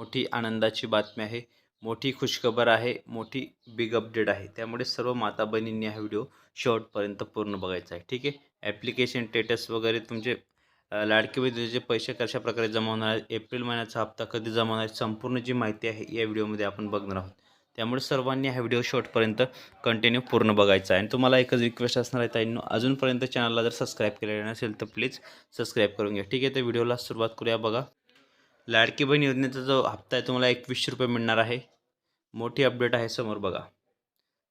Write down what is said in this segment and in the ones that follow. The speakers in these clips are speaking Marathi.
मोठी आनंदाची बातमी आहे मोठी खुशखबर आहे मोठी बिग अपडेट आहे. त्यामुळे सर्व माता बहिणींनी हा व्हिडिओ शेवटपर्यंत पूर्ण बघायचा आहे. ठीक आहे? ॲप्लिकेशन स्टेटस वगैरे तुमचे लाडके लाडकी बहिणीचे पैसे कशा प्रकारे जमा होणार आहेत एप्रिल महिन्याचा हप्ता कधी जमा होणार आहे? संपूर्ण जी माहिती आहे या व्हिडिओमध्ये आपण बघणार आहोत. त्यामुळे सर्वांनी हा व्हिडिओ शॉर्टपर्यंत कंटिन्यू पूर्ण बघायचा आहे. आणि तुम्हाला एकच रिक्वेस्ट असणार आहे ताईंनो अजूनपर्यंत चॅनलला जर सबस्क्राईब केलेलं नसेल तर प्लीज सबस्क्राईब करून घ्या. ठीक आहे? तर व्हिडिओला सुरुवात करूया बघा. लाडकी बहीण योजनेचा जो हप्ता आहे तुम्हाला एकवीसशे रुपये मिळणार आहे. मोठी अपडेट आहे समोर बघा.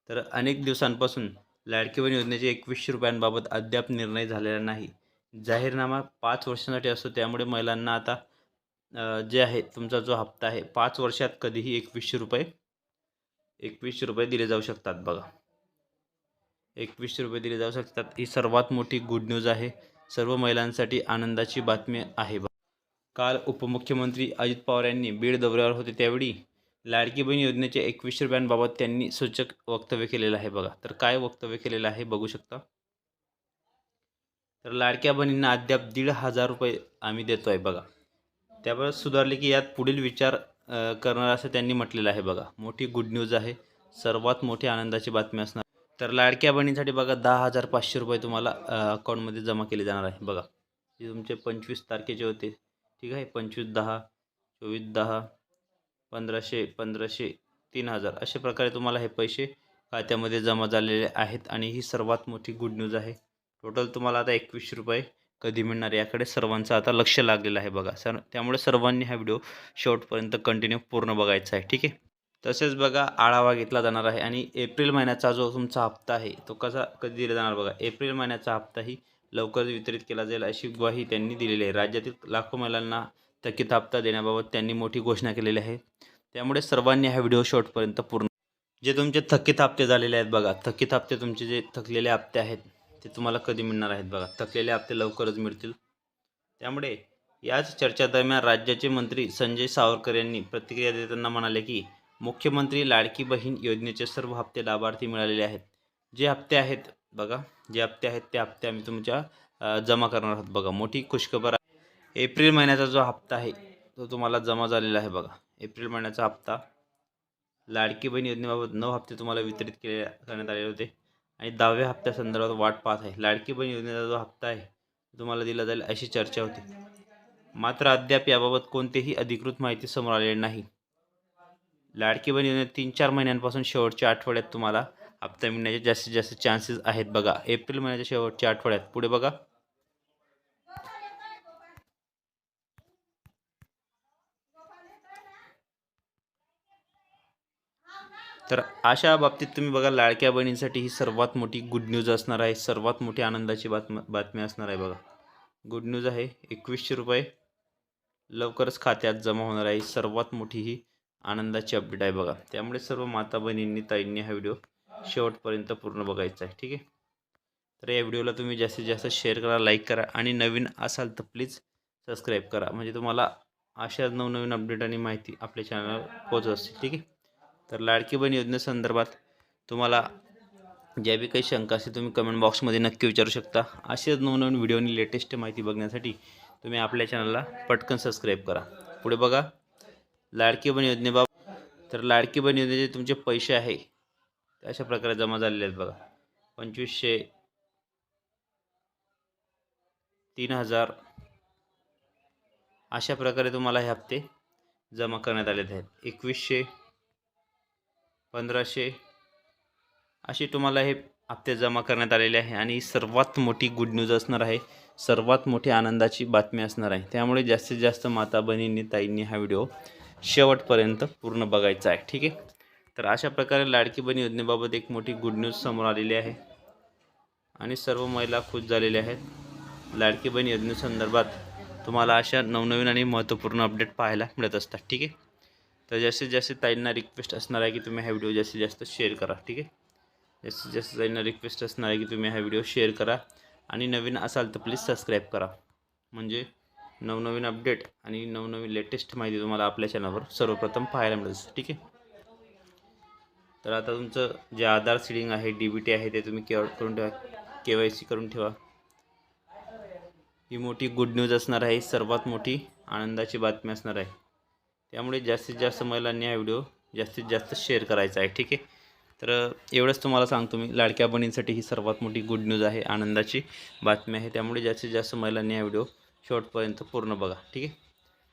तर अनेक दिवसांपासून लाडकी बहीण योजनेचे एकवीसशे रुपयांबाबत अद्याप निर्णय झालेला नाही. जाहीरनामा पाच वर्षांसाठी असतो त्यामुळे महिलांना आता जे आहे तुमचा जो हप्ता आहे पाच वर्षात कधीही एकवीसशे रुपये एकवीसशे रुपये दिले जाऊ शकतात बघा. एकवीसशे रुपये दिले जाऊ शकतात. ही सर्वात मोठी गुड न्यूज आहे. सर्व महिलांसाठी आनंदाची बातमी आहे बघा. काल उपमुख्यमंत्री अजित पवार यांनी बीड दौऱ्यावर होते त्यावेळी लाडकी बहीण योजनेच्या एकवीसशे रुपयांबाबत त्यांनी सूचक वक्तव्य केलेलं आहे बघा. तर काय वक्तव्य केलेलं आहे बघू शकता. तर लाडक्या बहिणींना अद्याप दीड हजार रुपये आम्ही देतो आहे बघा. त्यावर सुधारले की यात पुढील विचार करणार असं त्यांनी म्हटलेलं आहे बघा. मोठी गुड न्यूज आहे. सर्वात मोठी आनंदाची बातमी असणार. तर लाडक्या बहिणींसाठी बघा दहा हजार पाचशे रुपये तुम्हाला अकाउंटमध्ये जमा केले जाणार आहे बघा. जे तुमचे पंचवीस तारखेचे होते ठीक आहे? पंचवीस दहा चोवीस दहा पंधराशे पंधराशे तीन हजार. अशा प्रकारे तुम्हाला हे पैसे खात्यामध्ये जमा झालेले आहेत आणि ही सर्वात मोठी गुड न्यूज आहे. टोटल तुम्हाला आता एकवीसशे रुपये कधी मिळणार याकडे सर्वांचं आता लक्ष लागलेलं आहे बघा. सर त्यामुळे सर्वांनी हा व्हिडिओ शेवटपर्यंत कंटिन्यू पूर्ण बघायचा आहे. ठीक आहे? तसेच बघा आढावा घेतला जाणार आहे आणि एप्रिल महिन्याचा जो तुमचा हप्ता आहे तो कसा कधी दिला जाणार बघा? एप्रिल महिन्याचा हप्ताही लवकरच वितरित केला जाईल अशी ग्वाही त्यांनी दिलेली आहे. राज्यातील लाखो महिलांना थकीत हप्ता देण्याबाबत त्यांनी मोठी घोषणा केलेली आहे. त्यामुळे सर्वांनी हा व्हिडिओ शॉर्टपर्यंत पूर्ण जे तुमचे थकीत हप्ते झालेले आहेत बघा. थकीत हप्ते तुमचे जे थकलेले हप्ते आहेत ते तुम्हाला कधी मिळणार आहेत बघा. थकलेले हप्ते लवकरच मिळतील. त्यामुळे याच चर्चेदरम्यान राज्याचे मंत्री संजय सावरकर यांनी प्रतिक्रिया देताना म्हणाले की मुख्यमंत्री लाडकी बहीण योजनेचे सर्व हप्ते लाभार्थी मिळालेले आहेत. जे हप्ते आहेत बघा जे हप्ते आहेत ते हप्ते आम्ही तुमच्या जमा करणार आहोत बघा. मोठी खुशखबर आहे. एप्रिल महिन्याचा जो हप्ता आहे तो तुम्हाला जमा झालेला आहे बघा. एप्रिल महिन्याचा हप्ता. लाडकी बहीण योजनेबाबत नऊ हप्ते तुम्हाला वितरित केले करण्यात आलेले होते. आणि दहाव्या हप्त्यासंदर्भात वाट पाहत आहे. लाडकी बहीण योजनेचा जो हप्ता आहे तुम्हाला दिला जाईल अशी चर्चा होती. मात्र अद्याप याबाबत कोणतीही अधिकृत माहिती समोर आलेली नाही. लाडकी बहीण योजनेत तीन चार महिन्यांपासून शेवटच्या आठवड्यात तुम्हाला हप्ता मिळण्याचे जास्तीत जास्त चान्सेस आहेत बघा. एप्रिल महिन्याच्या शेवटच्या आठवड्यात. पुढे बघा. तर अशा बाबतीत तुम्ही बघा लाडक्या बहिणींसाठी ही सर्वात मोठी गुड न्यूज असणार आहे. सर्वात मोठी आनंदाची बातम बातमी असणार आहे बघा. गुड न्यूज आहे एकवीसशे रुपये लवकरच खात्यात जमा होणार आहे. सर्वात मोठी ही आनंदाची अपडेट आहे बघा. त्यामुळे सर्व माता बहिणींनी ताईंनी हा व्हिडिओ शेवटपर्यंत पूर्ण बघायचं आहे ठीक आहे? तर या व्हिडिओला तुम्ही जास्तीत जास्त शेअर करा लाईक करा आणि नवीन असाल तर प्लीज सबस्क्राईब करा. म्हणजे तुम्हाला अशा नवनवीन अपडेट आणि माहिती आपल्या चॅनलवर पोहोचत असतील ठीक आहे? तर लाडकी बहीण योजनेसंदर्भात तुम्हाला ज्या बी काही शंका असेल तुम्ही कमेंट बॉक्समध्ये नक्की विचारू शकता. असेच नवनवीन व्हिडिओ आणि लेटेस्ट माहिती बघण्यासाठी तुम्ही आपल्या चॅनलला पटकन सबस्क्राईब करा. पुढे बघा लाडकी बहीण योजनेबाबत तर लाडकी बहीण योजनेचे तुमचे पैसे आहे ते अशा प्रकारे जमा झालेले आहेत बघा. पंचवीसशे तीन हजार अशा प्रकारे तुम्हाला हे हप्ते जमा करण्यात आलेले आहेत. एकवीसशे पंधराशे असे तुम्हाला हे हप्ते जमा करण्यात आलेले आहे आणि सर्वात मोठी गुड न्यूज असणार आहे. सर्वात मोठी आनंदाची बातमी असणार आहे. त्यामुळे जास्तीत जास्त माता बहिणींनी ताईंनी हा व्हिडिओ शेवटपर्यंत पूर्ण बघायचा आहे. ठीक आहे? तर अशा प्रकारे लाडकी बहीण योजनेबाबत एक मोठी गुड न्यूज समोर आलेली आहे. आणि सर्व महिला खुश झालेल्या आहेत. लाडकी बहीण योजनेसंदर्भात तुम्हाला अशा नवनवीन आणि महत्त्वपूर्ण अपडेट पाहायला मिळत असतात. ठीक आहे? तर जास्तीत जास्त ताईंना रिक्वेस्ट असणार आहे की तुम्ही हा व्हिडिओ जास्तीत जास्त शेअर करा. ठीक आहे? जास्तीत जास्त ताईंना रिक्वेस्ट असणार आहे की तुम्ही हा व्हिडिओ शेअर करा. आणि नवीन असाल तर प्लीज सबस्क्राईब करा. म्हणजे नवनवीन अपडेट आणि नवनवीन लेटेस्ट माहिती तुम्हाला आपल्या चॅनलवर सर्वप्रथम पाहायला मिळत असते ठीक आहे? तर आता तुमचं जे आधार सिडिंग आहे डी बी टी आहे ते तुम्ही के करून ठेवा. के वाय सी करून ठेवा. ही मोठी गुड न्यूज असणार आहे. सर्वात मोठी आनंदाची बातमी असणार आहे. त्यामुळे जास्तीत जास्त महिलांनी हा व्हिडिओ जास्तीत जास्त शेअर करायचा आहे. ठीक आहे? तर एवढंच तुम्हाला सांगतो मी. लाडक्या बहिणींसाठी ही सर्वात मोठी गुड न्यूज आहे. आनंदाची बातमी आहे. त्यामुळे जास्तीत जास्त महिलांनी हा व्हिडिओ शेवटपर्यंत पूर्ण बघा. ठीक आहे?